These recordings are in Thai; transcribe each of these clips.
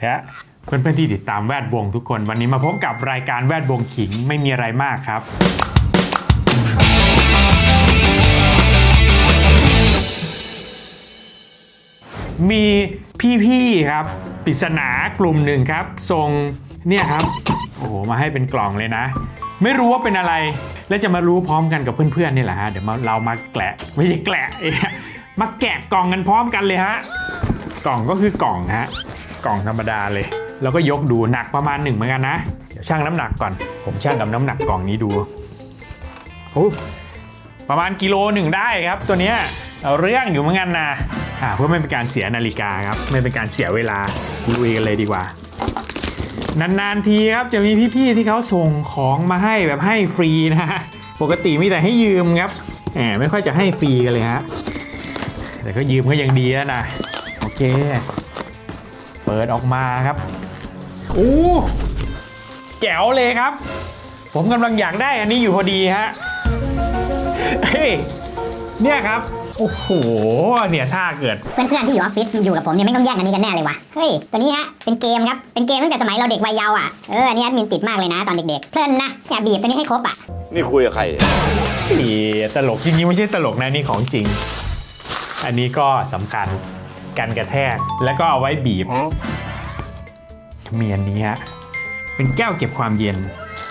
และเพื่อนๆที่ติดตามแวดวงทุกคน วันนี้มาพบกับรายการแวดวงขิงไม่มีอะไรมากครับ มีพี่ๆครับปริศนากลุ่มหนึ่งครับส่งเนี่ยครับ โอ้โหมาให้เป็นกล่องเลยนะ ไม่รู้ว่าเป็นอะไร และจะมารู้พร้อมกันกับเพื่อนๆนี่แหละฮะเดี๋ยวมาเรามาแกะไม่ใช่แกะมาแกะกล่องกันพร้อมกันเลยฮะกล่องก็คือกล่องฮะ กล่องธรรมดาเลย แล้วก็ยกดูหนักประมาณหนึ่งเหมือนกันนะเดี๋ยวชั่งน้ำหนักก่อน ผมชั่งกับน้ำหนักกล่องนี้ดูโอ้ประมาณกิโลหนึ่งได้ครับ ตัวเนี้ยเอาเรื่องอยู่เหมือนกันนะอ่าเพื่อไม่เป็นการเสียนาฬิกาครับไม่เป็นการเสียเวลาลุยกันเลยดีกว่านานๆทีครับจะมีพี่ๆที่เขาส่งของมาให้แบบให้ฟรีนะฮะปกติมีแต่ให้ยืมครับแหมไม่ค่อยจะให้ฟรีกันเลยฮะแต่ก็ยืมก็ยังดีแล้วนะโอเค เปิดออกมาครับอู้แจ๋วเลยครับ ผมกำลังอยากได้อันนี้อยู่พอดีฮะเฮ้ยเนี่ยครับ โอ้โห เนี่ยถ้าเกิด เพื่อนๆที่อยู่ออฟฟิศอยู่กับผมเนี่ยไม่ต้องแย่งอันนี้กันแน่เลยวะเฮ้ย ตัวนี้ฮะ เป็นเกมครับ เป็นเกมตั้งแต่สมัยเราเด็กวัยเยาว์อะ เออ อันนี้แอดมินติดมากเลยนะตอนเด็กๆ เพลินนะอยากบีบตัวนี้ให้ครบอะ นี่คุยกับใครเนี่ยอีตลกจริงๆไม่ใช่ตลกนะนี่ของจริง อันนี้ก็สำคัญ กันกระแทก แล้วก็เอาไว้บีบมีอันนี้ฮะเป็นแก้วเก็บความเย็น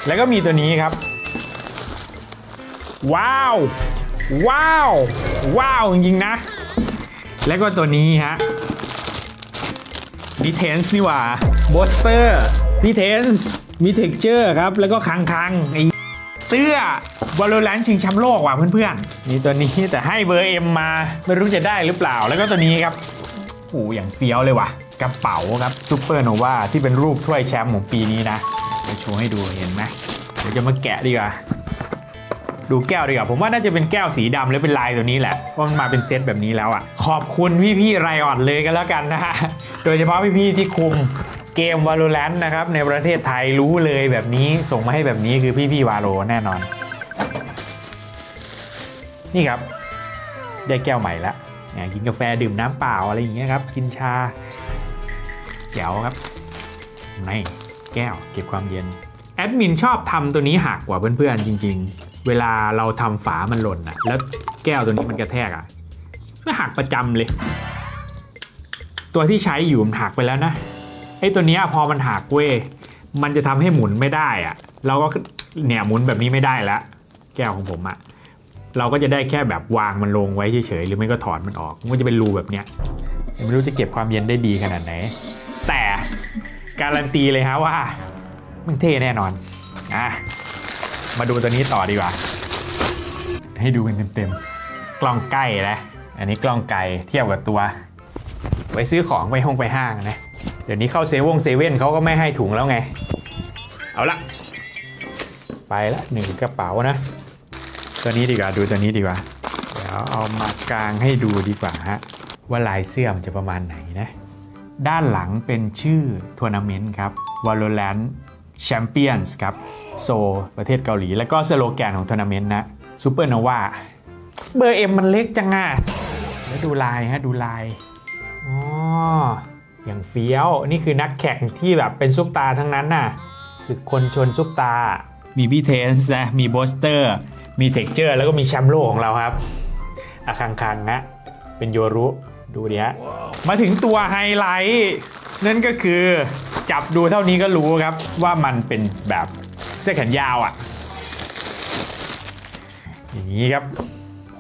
แล้วก็มีตัวนี้ครับ ว้าว ว้าว ว้าว จริงๆนะ แล้วก็ตัวนี้ฮะมีเทนส์นี่หว่าโบสเตอร์มีเทนส์มีเท็กเจอร์ครับ แล้วก็คังคังไอเสื้อ Valorant ชิงแชมป์โลกว่ะเพื่อนๆมีตัวนี้แต่ให้เบอร์เอ็มมา ไม่รู้จะได้หรือเปล่า แล้วก็ตัวนี้ครับ หอย่างเฟี้ยวเลยว่ะ กระเป๋าครับซูเปอร์โนวาที่เป็นรูปถ้วยแชมป์ของปีนี้นะเดี๋ยวโชว์ให้ดูเห็นไหมเดี๋ยวจะมาแกะดีกว่า ดูแก้วดีกว่า ผมว่าน่าจะเป็นแก้วสีดำหรือเป็นลายตัวนี้แหละเพราะมันมาเป็นเซตแบบนี้แล้วอะ ขอบคุณพี่ๆไรออนเลยกันแล้วกันนะฮะโดยเฉพาะพี่ๆที่คุมเกม Valorant นะครับในประเทศไทยรู้เลยแบบนี้ส่งมาให้แบบนี้คือพี่ๆวาโลแน่นอน นี่ครับ ได้แก้วใหม่ละเนี่ย กินกาแฟดื่มน้ำเปล่าอะไรอย่างเงี้ยครับ กินชาแจ๋วครับในแก้วเก็บความเย็นแอดมินชอบทำตัวนี้หักกว่าเพื่อนๆจริง ๆ เวลาเราทำฝามันหล่นอะแล้วแก้วตัวนี้มันกระแทกอะไม่หักประจำเลย ตัวที่ใช้อยู่มันหักไปแล้วนะไอ้ตัวนี้พอมันหักเว้ยมันจะทำให้หมุนไม่ได้อะเราก็เนี่ยหมุนแบบนี้ไม่ได้แล้วแก้วของผมอะ เราก็จะได้แค่แบบวางมันลงไว้เฉยๆหรือไม่ก็ถอนมันออก มันก็จะเป็นรูแบบเนี้ยไม่รู้จะเก็บความเย็นได้ดีขนาดไหน แต่การันตีเลยฮะว่ามันเท่แน่นอนอะมาดูตัวนี้ต่อดีกว่า ให้ดูกันเต็มๆ กล้องใกล้นะอันนี้กล้องไกลเทียบกับตัวไว้ซื้อของไปห้องไปห้างนะ เดี๋ยวนี้เข้าเซเว่นเซเว่นเขาก็ไม่ให้ถุงแล้วไง เอาละ ไปละหนึ่งกระเป๋านะ ตัวนี้ดีกว่าดูตัวนี้ดีกว่า เดี๋ยวเอามากลางให้ดูดีกว่าฮะว่าลายเสื้อมันจะประมาณไหนนะ ด้านหลังเป็นชื่อทัวร์นาเมนต์ครับ Valorant Champions ครับ โซ ประเทศเกาหลี แล้วก็สโลแกนของทัวร์นาเมนต์นะ Super Nova เบอร์เอ็มมันเล็กจังอะแล้วดูลายฮะดูลายอ๋ออย่างเฟี้ยว นี่คือนักแข่งที่แบบเป็นซุปตาทั้งนั้นน่ะศึกคนชนซุปตา มีพี่เทนส์นะ มีโบสเตอร์ มีเท็กเจอร์แล้วก็มีแชมป์โลกของเราครับอาคังคังนะเป็นโยรุดูดิฮะมาถึงตัวไฮไลท์นั่นก็คือจับดูเท่านี้ก็รู้ครับว่ามันเป็นแบบเสื้อแขนยาวอะ่ะ อย่างนี้ครับ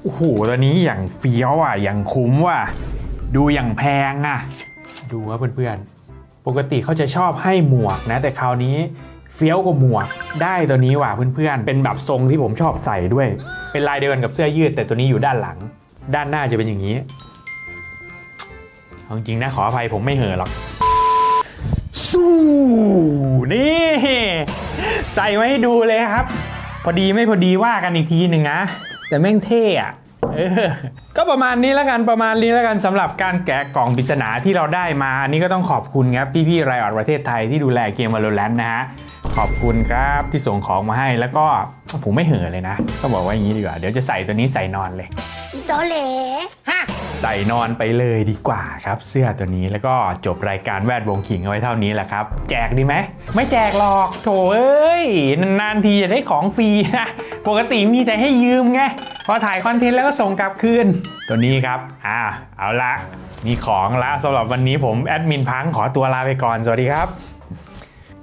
โอ้โหตัวนี้อย่างเฟี้ยวอะอย่างคุ้มว่ะดูอย่างแพงอะ ดูครับเพื่อนๆปกติเขาจะชอบให้หมวกนะ แต่คราวนี้ เฟี้ยวกว่าหมวก ได้ตัวนี้ว่ะเพื่อนๆ เป็นแบบทรงที่ผมชอบใส่ด้วย เป็นลายเดียวกันกับเสื้อยืด แต่ตัวนี้อยู่ด้านหลัง ด้านหน้าจะเป็นอย่างนี้จริงๆนะขออภัยผมไม่เห่อหรอก สู้นี่ใส่ไว้ให้ดูเลยครับ พอดีไม่พอดีว่ากันอีกทีหนึ่งนะ แต่แม่งเท่อะก็ประมาณนี้แล้วกันประมาณนี้แล้วกันสำหรับการแกะกล่องปริศนาที่เราได้มา อันนี้ก็ต้องขอบคุณครับพี่ๆไรออดประเทศไทยที่ดูแลเกม Valorant นะฮะ ขอบคุณครับที่ส่งของมาให้แล้วก็ผมไม่เห่อะเลยนะ ก็บอกว่าอย่างนี้ดีกว่าเดี๋ยวจะใส่ตัวนี้ใส่นอนเลยตอแหลใส่นอนไปเลยดีกว่าครับ เสื้อตัวนี้แล้วก็จบรายการแวดวงขิงเอาไว้เท่านี้แหละครับ แจกดีไหมไม่แจกหรอกโถเอ้ยนานๆทีจะได้ของฟรีนะปกติมีแต่ให้ยืมไงพอถ่ายคอนเทนต์แล้วก็ส่งกลับคืน ตัวนี้ครับ อ่า เอาละ มีของละสำหรับวันนี้ผมแอดมินพังขอตัวลาไปก่อน สวัสดีครับ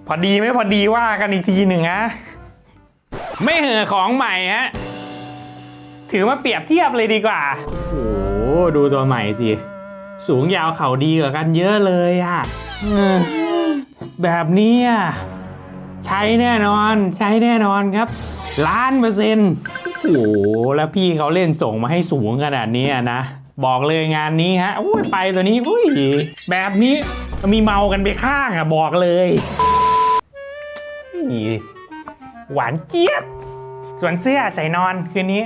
พอดีไม่พอดีว่ากันอีกทีหนึ่งนะ ไม่เห่อะของใหม่ฮะ ถือมาเปรียบเทียบเลยดีกว่า โอ้โห ดูตัวใหม่สิ สูงยาวเขาดีกว่ากันเยอะเลยอะเออแบบนี้อะใช้แน่นอนใช้แน่นอนครับ ล้านเปอร์เซ็นต์โอ้โห แล้วพี่เขาเล่นส่งมาให้สูงขนาดนี้อะนะ บอกเลยงานนี้ฮะ อุ้ยไปตัวนี้ อุ้ย แบบนี้มีเมากันไปข้างอะบอกเลยอุ้ย หวานเจี๊ยบ ส่วนเสื้อใส่นอนคืนนี้